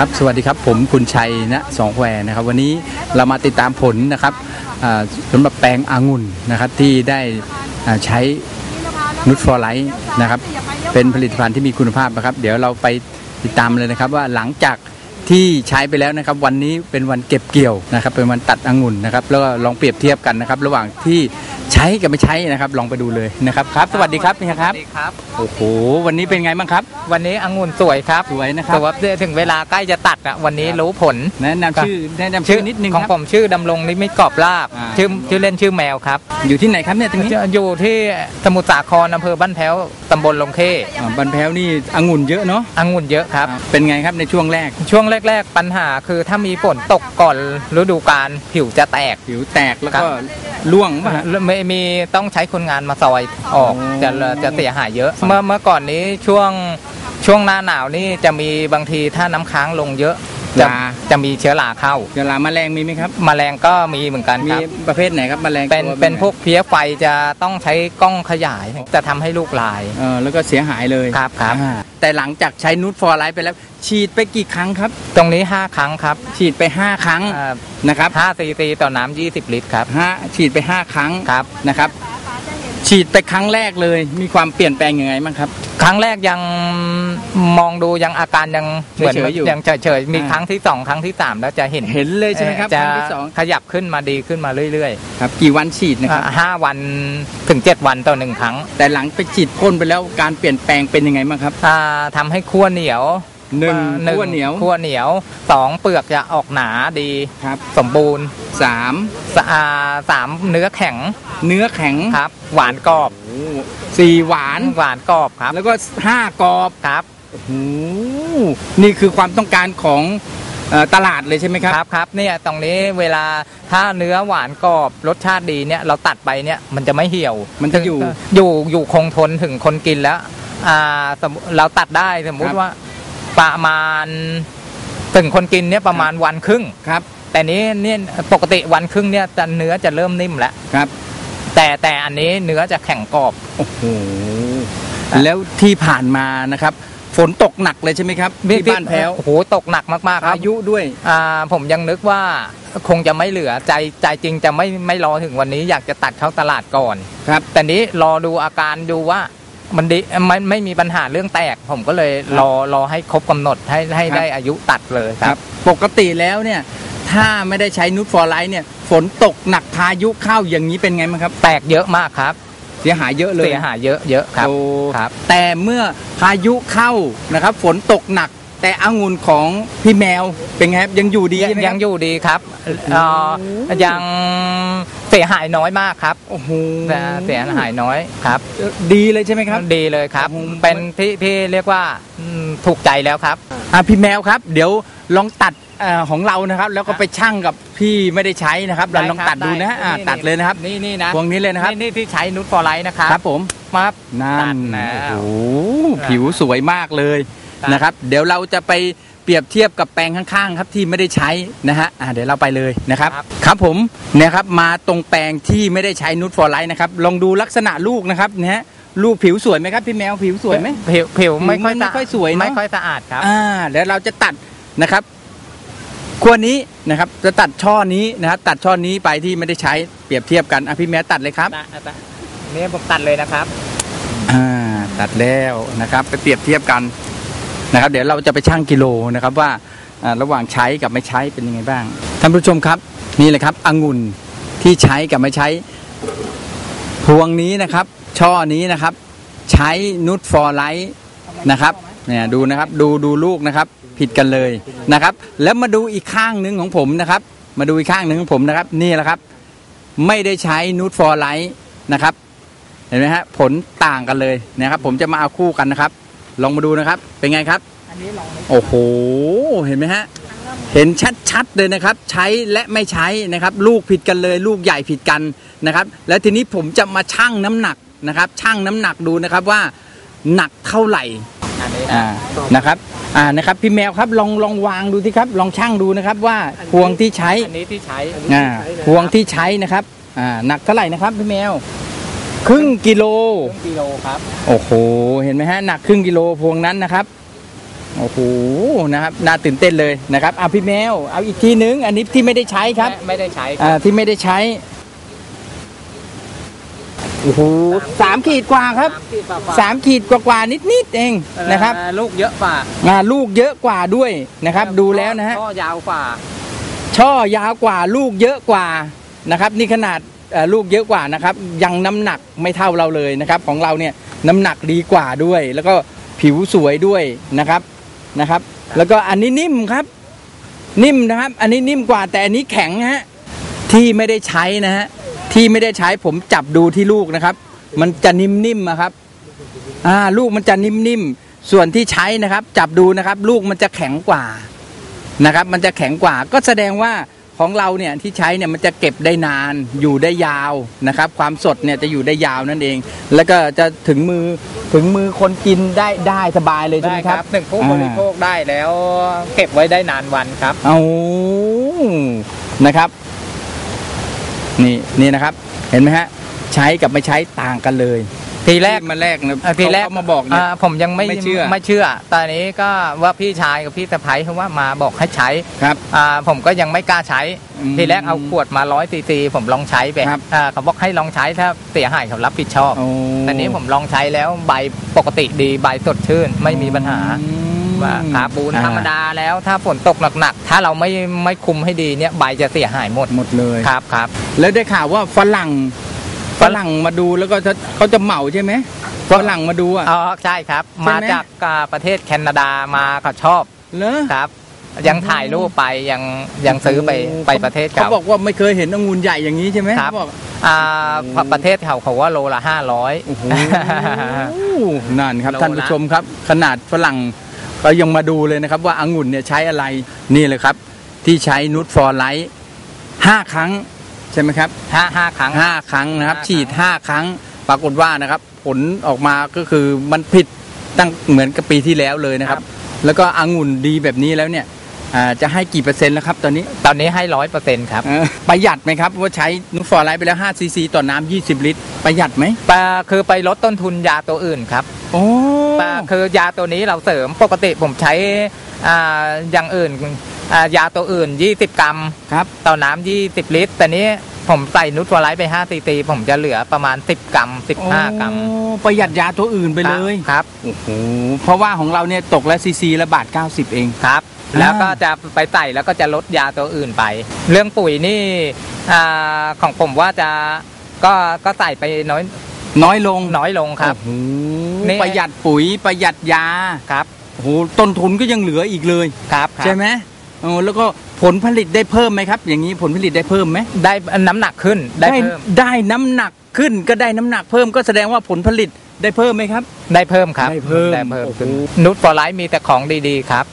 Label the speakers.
Speaker 1: ครับสวัสดีครับผมคุณชัยณสองแควนะครับ วันนี้เรามาติดตามผลนะครับสำหรับแปลงองุ่นนะครับที่ได้ใช้นุชฟอร์ไลท์นะครับเป็นผลิตภัณฑ์ที่มีคุณภาพนะครับ เดี๋ยวเราไปติดตามเลยนะครับว่าหลังจากที่ใช้ไปแล้วนะครับ วันนี้เป็นวันเก็บเกี่ยวนะครับ เป็นวันตัดองุ่นนะครับ แล้วก็ลองเปรียบเทียบกันนะครับ ระหว่างที่ ใช้กับไม่ใช้นะครับ ลองไปดูเลยนะครับครับ สวัสดีครับนี่ครับ
Speaker 2: สวัสดีครับ
Speaker 1: โอ้โห วันนี้เป็นไงบ้างครับ
Speaker 2: วันนี้องุ่นสวยครับ
Speaker 1: สวยนะครับ
Speaker 2: แต่ว่าถึงเวลาใกล้จะตัดอะวันนี้รู้ผล
Speaker 1: แนะนำชื่อแนะนำชื่อนิดนึง
Speaker 2: ของ
Speaker 1: ครับ
Speaker 2: ผมชื่อดำรงนิมิตกรอบลาบ
Speaker 1: อ่า
Speaker 2: ชื่อชื่อเล่นชื่อแมวครับ
Speaker 1: อยู่ที่ไหนครับเนี่ยตรงนี้
Speaker 2: อยู่ที่สมุทรสาครอำเภอบ้านแพ้วตำบลลงเข้
Speaker 1: อ่าบันแพ้วนี่องุ่นเยอะเนาะ
Speaker 2: องุ่นเยอะครับ
Speaker 1: เป็นไงครับในช่วงแรก
Speaker 2: ช่วงแรก ๆ ปัญหาคือถ้ามีฝนตกก่อนฤดูกาลผิวจะแตก
Speaker 1: ผิวแตกแล้ว
Speaker 2: ครั
Speaker 1: ก็
Speaker 2: บ
Speaker 1: ร่วงป่ะฮะ
Speaker 2: ไม่มีต้องใช้คนงานมาซอยออก
Speaker 1: โอ้
Speaker 2: จะจะเสียหายเยอะ เมื่อเมื่อก่อนนี้ช่วงช่วงหน้าหนาวนี่จะมีบางทีถ้าน้ำค้างลงเยอะ จะ
Speaker 1: ลา
Speaker 2: จะมีเชื้อราเข้า
Speaker 1: เชื้อราแมลงมีไหมครับ
Speaker 2: แมลงก็มีเหมือนกัน
Speaker 1: มี
Speaker 2: ครับ
Speaker 1: ประเภทไหนครับแมลง
Speaker 2: เป็น
Speaker 1: ตัว
Speaker 2: เป็น
Speaker 1: ไง
Speaker 2: พวกเพี้ยไฟจะต้องใช้กล้องขยาย จะทำให้ลูกลาย
Speaker 1: เออแล้วก็เสียหายเลย
Speaker 2: ครับครับ
Speaker 1: อ่าแต่หลังจากใช้นูตฟอร์ไลท์ไปแล้ว ฉีดไปกี่ครั้งครับ
Speaker 2: ตรงนี้ 5 ครั้งครับ
Speaker 1: ฉีดไป 5 ครั้งนะครับ
Speaker 2: 5ซีซีต่อน้ำ20 ลิตรครับ
Speaker 1: ห้าฉีดไป 5 ครั้ง
Speaker 2: ครับ
Speaker 1: นะครับ ฉีดไปครั้งแรกเลย มีความเปลี่ยนแปลงยังไงบ้างครับ
Speaker 2: ครั้งแรกยังมองดูยังอาการยังเหมือน
Speaker 1: เฉยๆอยู่
Speaker 2: ยังเฉยๆมี
Speaker 1: อ่า
Speaker 2: ครั้งที่2ครั้งที่3แล้วจะเห็น
Speaker 1: เห็นเลยใช่ไหมครับ
Speaker 2: จะ
Speaker 1: ครั้งที่สอง
Speaker 2: ขยับขึ้นมาดีขึ้นมาเรื่อย
Speaker 1: ครับกี่วันฉีดนะ
Speaker 2: ๆ
Speaker 1: ครับ
Speaker 2: อ่าห้าวันถึง7วันต่อหนึ่งครั้ง
Speaker 1: แต่หลังไปฉีดพ่นไปแล้วการเปลี่ยนแปลงเป็นยังไงบ้างครับ
Speaker 2: อ่าทำให้ขั้วเหนียว
Speaker 1: หนึ่ง
Speaker 2: อ่า
Speaker 1: ขั้วเหนียว
Speaker 2: ขั้วเหนียวสองเปลือกจะออกหนาดี
Speaker 1: ครับ
Speaker 2: สมบูรณ์
Speaker 1: สาม
Speaker 2: สะอาสามเนื้อแข็ง
Speaker 1: เนื้อแข็ง
Speaker 2: ครับ หวานกรอบ
Speaker 1: โอ้สี่หวาน
Speaker 2: หวานกรอบครับ
Speaker 1: แล้วก็ห้ากรอบ
Speaker 2: ครับ
Speaker 1: โอ้โหนี่คือความต้องการของเอ่อตลาดเลยใช่ไหมครับ
Speaker 2: ครับครับเนี่ยตรงนี้เวลาถ้าเนื้อหวานกรอบรสชาติดีเนี่ยเราตัดไปเนี่ยมันจะไม่เหี่ยว
Speaker 1: มันจะอยู่
Speaker 2: อยู่อยู่คงทนถึงคนกินแล้วอ่าสมมุเราตัดได้สมมุ
Speaker 1: ครั
Speaker 2: ติ
Speaker 1: บ
Speaker 2: ว่า ประมาณถึงคนกินเนี่ยประมาณวันครึ่ง
Speaker 1: ครับ
Speaker 2: แต่นี้เนี่ยปกติวันครึ่งเนี่ยจะเนื้อจะเริ่มนิ่มแล้ว
Speaker 1: ครับ
Speaker 2: แต่แต่อันนี้เนื้อจะแข็งกรอบ
Speaker 1: โอ้โหแล้วที่ผ่านมานะครับฝนตกหนักเลยใช่ไหมครับที่บ้านแพ้ว
Speaker 2: โอ้โหตกหนักมากๆครับ
Speaker 1: อายุด้วย
Speaker 2: อ่าผมยังนึกว่าคงจะไม่เหลือใจใจจริงจะไม่ไม่รอถึงวันนี้อยากจะตัดเข้าตลาดก่อน
Speaker 1: ครับ
Speaker 2: แต่นี้รอดูอาการดูว่า มันดีไม่ไม่มีปัญหาเรื่องแตก ผมก็เลยรอรอให้ครบกำหนดให้ให้ได้อายุตัดเลยครับ
Speaker 1: ปกติแล้วเนี่ย ถ้าไม่ได้ใช้นูตฟอร์ไลท์เนี่ย ฝนตกหนักพายุเข้าอย่างนี้เป็นไงบ้างครับ
Speaker 2: แตกเยอะมากครับ
Speaker 1: เสียหายเยอะเลย
Speaker 2: เสียหายเยอะเยอะครับ
Speaker 1: โอ้
Speaker 2: ครับ
Speaker 1: แต่เมื่อพายุเข้านะครับ ฝนตกหนักแต่องุ่นของพี่แมวเป็นไงครับยังอยู่ดีใช่ไหมค
Speaker 2: ยั
Speaker 1: รับ
Speaker 2: งอยู่ดีครับเอ่อยัง เสียหายน้อยมากครับ
Speaker 1: โอ้โห
Speaker 2: เสียหายน้อยครับ
Speaker 1: ดีเลยใช่ไหมครับ
Speaker 2: ดีเลยครับ
Speaker 1: โอ้โห
Speaker 2: เป็นที่ที่เรียกว่าอืมถูกใจแล้วครับ
Speaker 1: อะพี่แมวครับ เดี๋ยวลองตัดเอ่อของเรานะครับ แล้วก็ไปชั่งกับพี่ไม่ได้ใตัวนี้นะครับเราลองตัดดูนะฮะอะตัดเลยนะครับ
Speaker 2: นี่นี่นะ
Speaker 1: พวงนี้เลยนะครับ
Speaker 2: นี่ที่ใช้นูตฟอร์ไลท์นะครับ
Speaker 1: ครับผม
Speaker 2: มา
Speaker 1: นั่
Speaker 2: ตั
Speaker 1: น
Speaker 2: ดแล้ว
Speaker 1: โอ้โหผิวสวยมากเลย
Speaker 2: ครับ
Speaker 1: นะครับ เดี๋ยวเราจะไปเปรียบเทียบกับแปลงข้างๆครับที่ไม่ได้ใช้นะฮะอะเดี๋ยวเราไปเลยนะครับครับผมเนี่ยครับมาตรงแปลงที่ไม่ได้ใช้นูตฟอร์ไลท์นะครับลองดูลักษณะลูกนะครับนะฮะลูกผิวสวยไหมครับพี่แมวผิวสวยไหม
Speaker 2: ผิวผิวไม่ค่อย
Speaker 1: ไม่ค่อยสวยเนอะ
Speaker 2: ไม่ค่อยสะอาดครับ
Speaker 1: อ่าเดี๋ยวเราจะตัดนะครับขั้วนี้นะครับจะตัดช่อนี้นะครับตัดช่อนี้ไปที่ไม่ได้ใช้เปรียบเทียบกันอะพี่แมวตัดเลยครับ
Speaker 2: นี่ผมตัดเลยนะครับ
Speaker 1: อ่าตัดแล้วนะครับ ไปเปรียบเทียบกัน นะครับ เดี๋ยวเราจะไปชั่งกิโลนะครับว่าระหว่างใช้กับไม่ใช้เป็นยังไงบ้างท่านผู้ชมครับนี่เลยครับองุ่นที่ใช้กับไม่ใช้พวงนี้นะครับ ช่อนี้นะครับ ใช้นูตฟอร์ไลท์นะครับเนี่ยดูนะครับดูดูลูกนะครับ ผิดกันเลยนะครับ แล้วมาดูอีกข้างหนึ่งของผมนะครับ มาดูอีกข้างหนึ่งของผมนะครับ นี่แหละครับ ไม่ได้ใช้นูตฟอร์ไลท์นะครับ เห็นไหมฮะผลต่างกันเลยนะครับ ผมจะมาเอาคู่กันนะครับ ลองมาดูนะครับ เป็นไงครับ
Speaker 2: อันนี้ลอง
Speaker 1: โอ้โห เห็นไหมฮะ เห็นชัดๆเลยนะครับ ใช้และไม่ใช้นะครับ ลูกผิดกันเลย ลูกใหญ่ผิดกันนะครับ แล้วทีนี้ผมจะมาชั่งน้ำหนักนะครับชั่งน้ำหนักดูนะครับว่าหนักเท่าไหร่
Speaker 2: อันนี้
Speaker 1: อ่านะครับอ่านะครับ พี่แมวครับลองลองวางดูที่ครับ ลองชั่งดูนะครับว่าพวงที่ใช้
Speaker 2: อันนี้ที่ใช้
Speaker 1: อ่าพวงที่ใช้นะครับอ่าหนักเท่าไหร่นะครับพี่แมว ครึ่งกิโล
Speaker 2: ครึ่งกิโลครับ
Speaker 1: โอ้โห เห็นไหมฮะหนักครึ่งกิโลพวงนั้นนะครับ โอ้โหนะครับน่าตื่นเต้นเลยนะครับเอาพี่แมวเอาอีกทีนึง อันนี้ที่ไม่ได้ใช้ครับ
Speaker 2: ไม่ไม่ได้ใช้ค
Speaker 1: อ่า
Speaker 2: รับ
Speaker 1: ที่ไม่ได้ใช้โอ้โหสามขีดกว่าครับสามขีดกว่าๆนิดๆเองนะครับ
Speaker 2: เอ่อลูกเยอะกว่า
Speaker 1: อ่าลูกเยอะกว่าด้วยนะครับ ดูแล้วนะฮะ
Speaker 2: ช่อยาวกว่า
Speaker 1: ช่อยาวกว่าลูกเยอะกว่านะครับ นี่ขนาดเอ่อ ลูกเยอะกว่านะครับ ยังน้ำหนักไม่เท่าเราเลยนะครับ ของเราเนี่ยน้ำหนักดีกว่าด้วย แล้วก็ผิวสวยด้วยนะครับนะครับ แล้วก็อันนี้นิ่มครับ นิ่มนะครับ อันนี้นิ่มกว่าแต่อันนี้แข็งฮะที่ไม่ได้ใช้นะฮะที่ไม่ได้ใช้ผมจับดูที่ลูกนะครับ มันจะนิ่มๆอะครับอ่าลูกมันจะนิ่มๆส่วนที่ใช้นะครับ จับดูนะครับ ลูกมันจะแข็งกว่านะครับ มันจะแข็งกว่าก็แสดงว่า ของเราเนี่ยที่ใช้เนี่ยมันจะเก็บได้นานอยู่ได้ยาวนะครับ ความสดเนี่ยจะอยู่ได้ยาวนั่นเอง แล้วก็จะถึงมือถึงมือคนกินได้ได้สบายเลยใช่ไห
Speaker 2: ได้
Speaker 1: ม
Speaker 2: ค
Speaker 1: ค
Speaker 2: รั
Speaker 1: รั
Speaker 2: บบหนึ่งผู้บริโภคได้แล้ว เก็บไว้ได้นานวันครับ
Speaker 1: เอานะครับ นี่นี่นะครับ เห็นไหมฮะใช้กับไม่ใช้ต่างกันเลย
Speaker 2: ทีแรก
Speaker 1: ที่มาแรกนะ
Speaker 2: เอ่อทีแรก
Speaker 1: เขามาบอกเนี่ยา
Speaker 2: ผมยังไม่
Speaker 1: ไม่เชื่อ
Speaker 2: ไม่เชื่อ ตอนนี้ก็ว่าพี่ชายกับพี่สะพ้ายเขาว่ามาบอกให้ใช้
Speaker 1: ครับ
Speaker 2: อ่าผมก็ยังไม่กล้าใช้
Speaker 1: อืม
Speaker 2: ทีแรกเอาขวดมาร้อยซีซีผมลองใช้ไป
Speaker 1: ครับ
Speaker 2: อ่าเขาบอกให้ลองใช้ถ้าเสียหายเขารับผิดชอบ
Speaker 1: โอ้
Speaker 2: ตอนนี้ผมลองใช้แล้วใบปกติดีใบสดชื่นไม่มีปัญหา
Speaker 1: อืม
Speaker 2: ว่าขาปูน
Speaker 1: อ่
Speaker 2: ธรรมดาแล้วถ้าฝนตกหนักๆ ถ้าเราไม่ไม่คุมให้ดีเนี่ยใบจะเสียหายหมด
Speaker 1: หมดเลย
Speaker 2: ครับครับ
Speaker 1: แล้วได้ข่าวว่าฝรั่ง ฝรั่งมาดูแล้วก็จะเขาจะเหมาใช่ไหมฝรั่งมาดูอะ
Speaker 2: อ๋อใช่ครับ
Speaker 1: ใช่ไหม
Speaker 2: มาจากอ่าประเทศแคนาดามาเขาชอบ
Speaker 1: เหรอ
Speaker 2: ครับ ยังถ่ายรูปไปยังยังซื้อไปไปประเทศ
Speaker 1: เขา
Speaker 2: เขา
Speaker 1: บอกว่าไม่เคยเห็นองุ่นใหญ่อย่างนี้ใช่ไหม
Speaker 2: ครับ
Speaker 1: เขาบอก
Speaker 2: อ่าประเทศเขาเขาว่าโลละห้าร้อย
Speaker 1: โอ้โหนั่นครับ
Speaker 2: โลละ
Speaker 1: ท่านผู้ชมครับ ขนาดฝรั่งก็ยังมาดูเลยนะครับ ว่าองุ่นเนี่ยใช้อะไรนี่เลยครับ ที่ใช้นูตฟอร์ไลท์ห้าครั้ง ใช่ไหมครับ
Speaker 2: ห้าห้าครั้ง
Speaker 1: ห้าครั้งนะครับ
Speaker 2: ห้าครั้ง
Speaker 1: ฉีดห้าครั้งปรากฏว่านะครับ ผลออกมาก็คือมันผิดตั้งเหมือนกับปีที่แล้วเลยนะครับ แล้วก็องุ่นดีแบบนี้แล้วเนี่ยอ่าจะให้กี่เปอร์เซ็นต์แล้วครับตอนนี้
Speaker 2: ตอนนี้ให้ร้อยเปอร์เซ็นต์ครับ
Speaker 1: เออประหยัดไหมครับว่าใช้นูตฟอร์ไลท์ไปแล้ว5ซีซีต่อน้ำ20 ลิตร ประหยัดไหม
Speaker 2: ปลาคือไปลดต้นทุนยาตัวอื่นครับ
Speaker 1: โอ้
Speaker 2: ปลาคือยาตัวนี้เราเสริมปกติผมใช้อ่าอย่างอื่นอ่า ยาตัวอื่น 20 กรัม
Speaker 1: ครับ
Speaker 2: ต่อน้ำ20 ลิตร แต่นี้ผมใส่นุชฟลายไป5ซีซีผมจะเหลือประมาณ 10 กรัม 15 กรัม
Speaker 1: โอ้ประหยัดยาตัวอื่นไปเลย
Speaker 2: ครับ
Speaker 1: โอ้โหเพราะว่าของเราเนี่ยตกละซีซีละบาท 90 เอง
Speaker 2: ครับ
Speaker 1: อ่า
Speaker 2: แล้วก็จะไปใส่แล้วก็จะลดยาตัวอื่นไป เรื่องปุ๋ยนี่อ่าของผมว่าจะก็ก็ใส่ไปน้อย
Speaker 1: น้อยลง
Speaker 2: น้อยลงครับ
Speaker 1: โอ้โห
Speaker 2: นี่
Speaker 1: ประหยัดปุ๋ยประหยัดยา
Speaker 2: ครับ
Speaker 1: โอ้โหต้นทุนก็ยังเหลืออีกเลย
Speaker 2: ครับครับ
Speaker 1: ใช่ไหม โอ้แล้วก็ผลผลิตได้เพิ่มไหมครับ อย่างนี้ผลผลิตได้เพิ่มไหม
Speaker 2: ได้น้ำหนักขึ้นได้เพิ่ม
Speaker 1: ได้น้ำหนักขึ้นก็ได้น้ำหนักเพิ่มก็แสดงว่าผลผลิตได้เพิ่มไหมครับ
Speaker 2: ได้เพิ่มครับ
Speaker 1: ได้เพิ่ม
Speaker 2: ได้เพิ่ม
Speaker 1: โอ้โห
Speaker 2: นุชฟอร์ไลท์มีแต่ของดีๆครับ